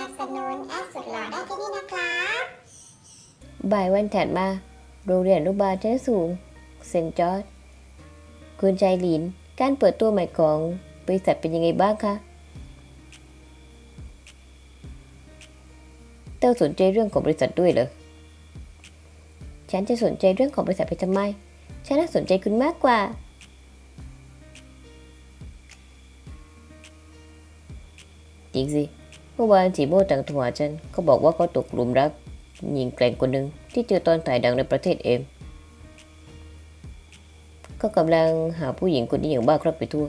นับสนุนแอดสุดหล่อได้ที่นี่นะครับบ่ายวันถัดมาโรงเรียนอนุบาลชั้นสูง เซนต์จอร์จคุณใจหลิน การเปิดตัวใหม่ของบริษัทเป็นยังไงบ้างคะเต้าสนใจเรื่องของบริษัทด้วยเหรอ ฉันจะสนใจเรื่องของบริษัทไปทำไม ฉันน่าสนใจคุณมากกว่า จริงสิ เมื่อวานจีโมต่างโทรหาฉันเขาบอกว่าเขาตกหลุมรักหญิงแกร่งคนหนึ่งที่เจอตอนถ่ายดังในประเทศเองก็กำลังหาผู้หญิงคนนี้อย่างบ้าคลั่งไปทั่ว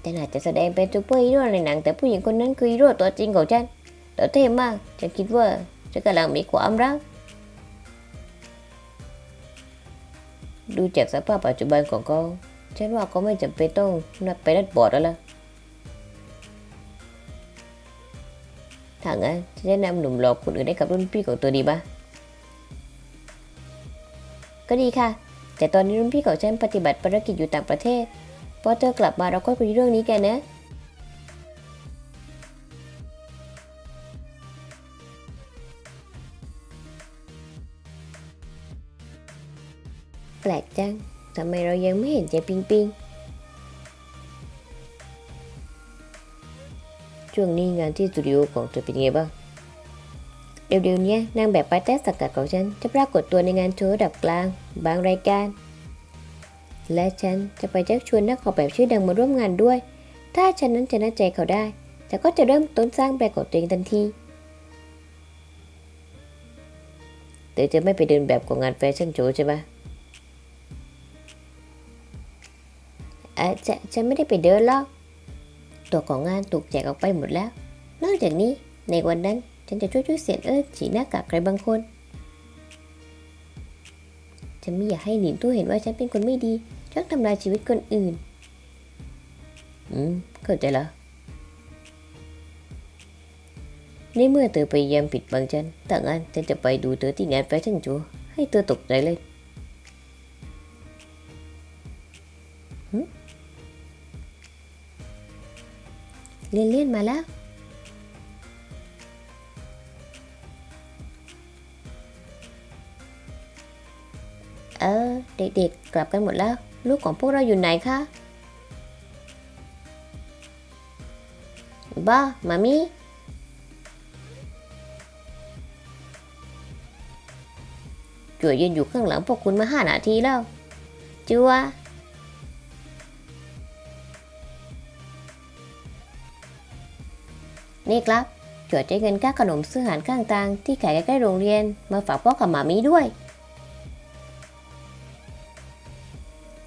แต่อาจจะแสดงเป็นซูเปอร์ฮีโร่ในหนัง แต่ผู้หญิงคนนั้นคือฮีโร่ตัวจริงของฉันแต่เท่มากฉันคิดว่าฉันกำลังมีความรัก ดูจากสภาพปัจจุบันของเขา ฉันว่าเขาไม่จำเป็นต้องนัดไปนัดบอร์ดแล้วล่ะถ้างั้นจะแนะนำหนุ่มหลอกคนอื่นให้กับรุ่นพี่ของตัวดีปะก็ดีค่ะ แต่ตอนนี้รุ่นพี่ของฉันปฏิบัติภารกิจอยู่ต่างประเทศ พอเธอกลับมาเราก็คุยเรื่องนี้กันนะแปลกจัง ทำไมเรายังไม่เห็นเจปิงปิงช่วงนี้งานที่สตูดิโอของเธอเป็นไงบ้าง เดี๋ยวๆเนี้ยนางแบบปาเต้สกัดของฉันจะปรากฏตัวในงานโชว์ดับกลาง บางรายการ และฉันจะไปชักชวนนักออกแบบชื่อดังมาร่วมงานด้วย ถ้าฉันนั้นจะน่าใจเขาได้ แต่ก็จะเริ่มต้นสร้างแบรนด์ของตัวเองทันทีเธอจะไม่ไปเดินแบบของงานแฟชั่นโชว์ใช่ไหม อาจจะฉันไม่ได้ไปเดินหรอกตัวของงานถูกแจกออกไปหมดแล้ว นอกจากนี้ในวันนั้นฉันจะช่วยช่วยเสียนเอิร์ฉีหน้ากากใครบางคนฉันไม่อยากให้หลินตู้เห็นว่าฉันเป็นคนไม่ดีชอบทำลายชีวิตคนอื่น อืมเข้าใจแล้วในเมื่อเธอพยายามปิดบังฉันถ้างั้นฉันจะไปดูเธอที่งานแฟชั่นโชว์ให้เธอตกใจเลย เลี่ยนเลียนๆมาแล้ว เออ เด็กๆ กลับกันหมดแล้ว ลูกของพวกเราอยู่ไหนคะ บ้า มามีจัวยืนอยู่ข้างหลังพวกคุณมาห้านาทีแล้วจัว นี่ครับจัวใช้เงินค่าขนมซื้ออาหารข้างทางที่ขายใกล้ๆโรงเรียน มาฝากพ่อกับหมามีด้วย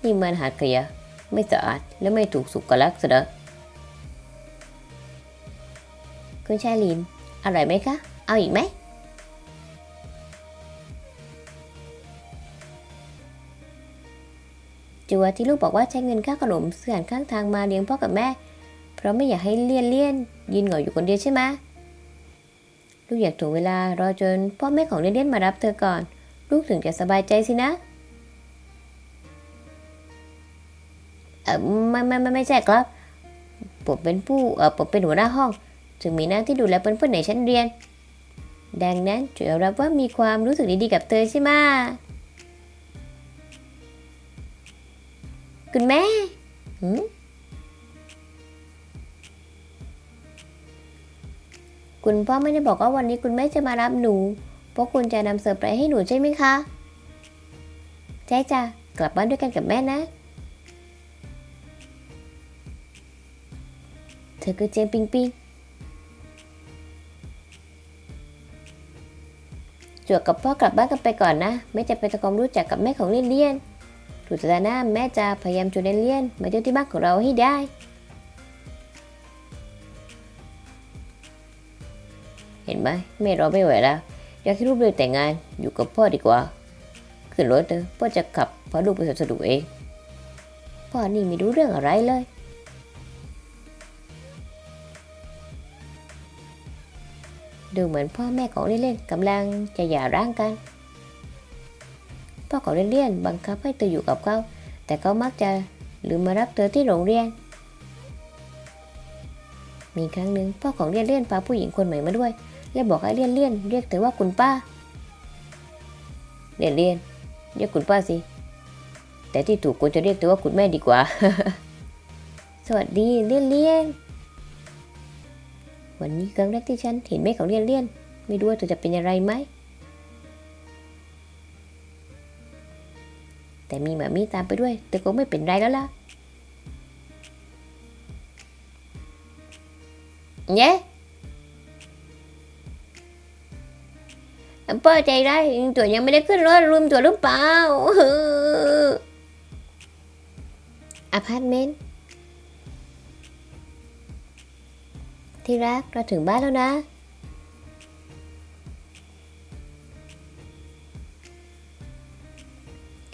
นี่มันหาดขยะไม่สะอาดและไม่ถูกสุขลักษณะคุณชายลินอร่อยไหมคะ เอาอีกไหม จัวที่ลูกบอกว่าใช้เงินค่าขนมเสื่อนข้างทางมาเลี้ยงพ่อกับแม่ เราไม่อยากให้เลี่ยนเลี่ยนยืนเหงาอยู่คนเดียวใช่ไหมลูกอยากถ่วงเวลารอจนพ่อแม่ของเลี่ยนเลี่ยนมารับเธอก่อน ลูกถึงจะสบายใจสินะเออไม่ไม่ไม่ไม่ใช่ครับ ผมเป็นผู้เออผมเป็นหัวหน้าห้องจึงมีหน้าที่ดูแลเพื่อนๆในชั้นเรียน ดังนั้นช่วยอมรับว่ามีความรู้สึกดีๆกับเธอใช่ไหมคุณแม่ คุณพ่อไม่ได้บอกว่าวันนี้คุณแม่จะมารับหนู เพราะคุณจะนำเซอร์ไพรส์ให้หนูใช่ไหมคะ ใช่จ้ะ กลับบ้านด้วยกันกับแม่นะ เธอคือเจยงปิงปิงจวกกับพ่อกลับบ้านกันไปก่อนนะ ไม่จะไปทำความรู้จักกับแม่ของเลี่ยนเลี่ยนถูกสัปดาห์หน้าแม่จะพยายามชวนเลี่ยนเลี่ยนมาเที่ยวที่บ้านของเราให้ได้ ไหมแม่เรอไม่ไหวแล้ว อยากให้ลูกเลยแต่งงานอยู่กับพ่อดีกว่า ขึ้นรถเถอะพ่อจะขับพาลูกไปสะดวกเอง พ่อนี่ไม่รู้เรื่องอะไรเลย ดูเหมือนพ่อแม่ของเล่นๆกำลังจะหย่าร้างกัน พ่อของเล่นๆบังคับให้เธออยู่กับเขา แต่เขามักจะลืมมารับเธอที่โรงเรียนมีครั้งหนึ่งพ่อของเลี่ยนเลี่ยนพาผู้หญิงคนใหม่มาด้วย และบอกให้เลี่ยนเลี่ยนเรียกเธอว่าคุณป้าเลี่ยนเลี่ยนเรียกคุณป้าสิ แต่ที่ถูกควรจะเรียกเธอว่าคุณแม่ดีกว่า สวัสดีเลี่ยนเลี่ยนวันนี้ครั้งแรกที่ฉันเห็นแม่ของเลี่ยนเลี่ยนไม่รู้ว่าเธอจะเป็นอะไรไหม แต่มีหมามีตามไปด้วยแต่ก็ไม่เป็นไรแล้วล่ะเย้ พ่อใจได้ตัวยังไม่ได้ขึ้นรถรวมตัวหรือเปล่าอพาร์ตเมนต์ที่รักเราถึงบ้านแล้วนะ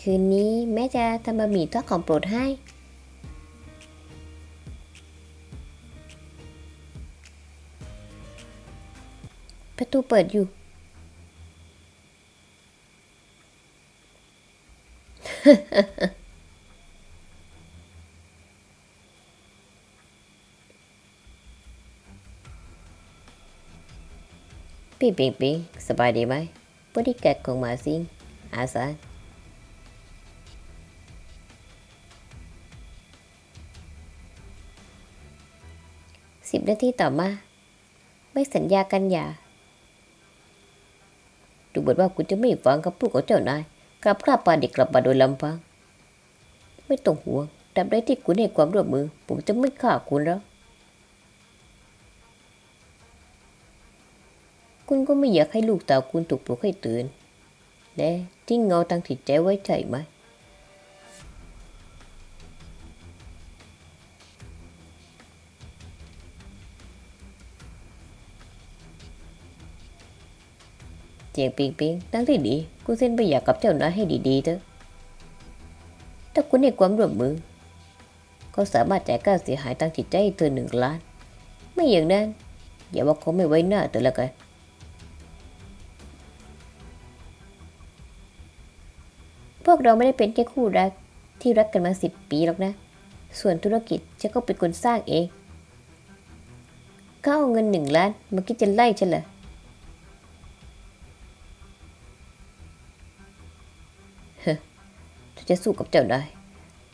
คืนนี้แม่จะทำบะหมี่ทอดของโปรดให้ ประตูเปิดอยู่ พี่ปิงปิงสบายดีไหมบริการของมาซิงอาสาสิบนาทีต่อมา ไม่สัญญากันอย่าดูเหมือนว่าคุณจะไม่ฟังคำพูดของเจ้านาย กลับกล้าปาเด็กกลับมาโดยลำพัง ไม่ต้องห่วงตราบใดที่คุณให้ความร่วมมือ ผมจะไม่ฆ่าคุณแล้ว คุณก็ไม่อยากให้ลูกสาวคุณถูกปลุกให้ตื่น และทิ้งเงาทางจิตใจไว้ใช่ไหมเจียงปิงปิงตั้งที่ดีคุณเส้นไปอยากกับเจ้านายให้ดีๆเถอะ ถ้าคุณให้ความร่วมมือก็สามารถจ่ายค่าเสียหายทางจิตใจเธอหนึ่งล้าน ไม่อย่างนั้น อย่าว่าเขาไม่ไว้หน้าเธอละกันพวกเราไม่ได้เป็นแค่คู่รักที่รักกันมาสิบปีหรอกนะ ส่วนธุรกิจฉันก็เป็นคนสร้างเอง เขาเอาเงินหนึ่งล้านมาคิดจะไล่ฉันเหรอ จะสู้กับเจ้าได้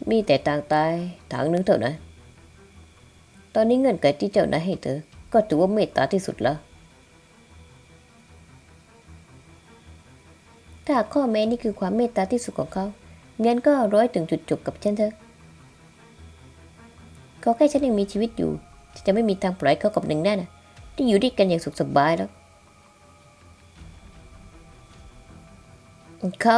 มีแต่ทางตายทางหนึงเท่านั้น ตอนนี้เงินเกิดที่เจ้านายให้เธอ ก็ถือว่าเมตตาที่สุดแล้ว ถ้าข้อแม้นี่คือความเมตตาที่สุดของเขา งั้นก็ร้อยถึงจุดจบกับฉันเถอะก็แค่ฉันยังมีชีวิตอยู่ จะไม่มีทางปล่อยเขากับหนึ่งแน่นะที่อยู่ด้วยกันอย่างสุขสบายแล้ว เขา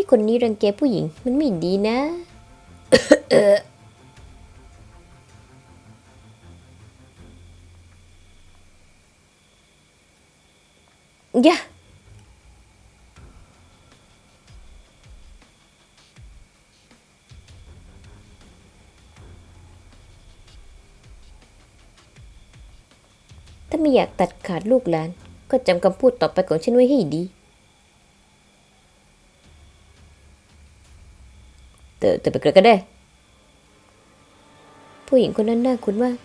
พี่คนนี้รังแกผู้หญิงมันไม่ดีนะย่าถ้าไม่อยากตัดขาดลูกหลาน ก็จำคำพูดต่อไปของฉันไว้ให้ดี เธอเธอไปกิดกันได้ผู้หญิงคนนั้นน่าคุ้นมาก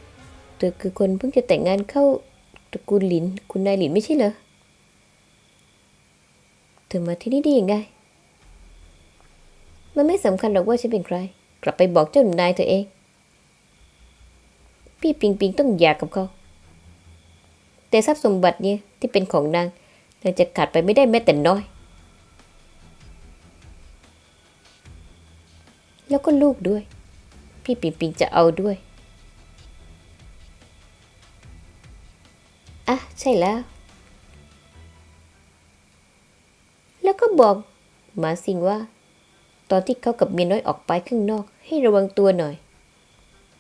เธอคือคนเพิ่งจะแต่งงานเข้าตระกูลหลิน คุณนายหลินไม่ใช่เหรอ เธอมาที่นี่ได้ยังไง มันไม่สำคัญหรอกว่าฉันเป็นใคร กลับไปบอกเจ้านายเธอเอง พี่ปิงปิงต้องหย่ากับเขา แต่ทรัพย์สมบัติเนี่ยที่เป็นของนางนางจะขาดไปไม่ได้แม้แต่น้อย แล้วก็ลูกด้วย พี่ปิงปิงจะเอาด้วย อะ ใช่แล้ว แล้วก็บอกหมาสิงว่า ตอนที่เขากับเมียน้อยออกไปข้างนอก ให้ระวังตัวหน่อย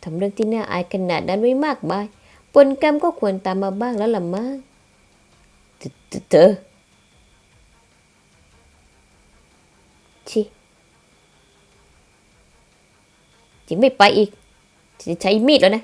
ทำเรื่องที่น่าอายขนาดนั้นไว้มากมายผลกรรมก็ควรตามมาบ้างแล้วล่ะมั้งเธอชิ จิงไม่ไปอีกจะใช้มีดแล้วนะ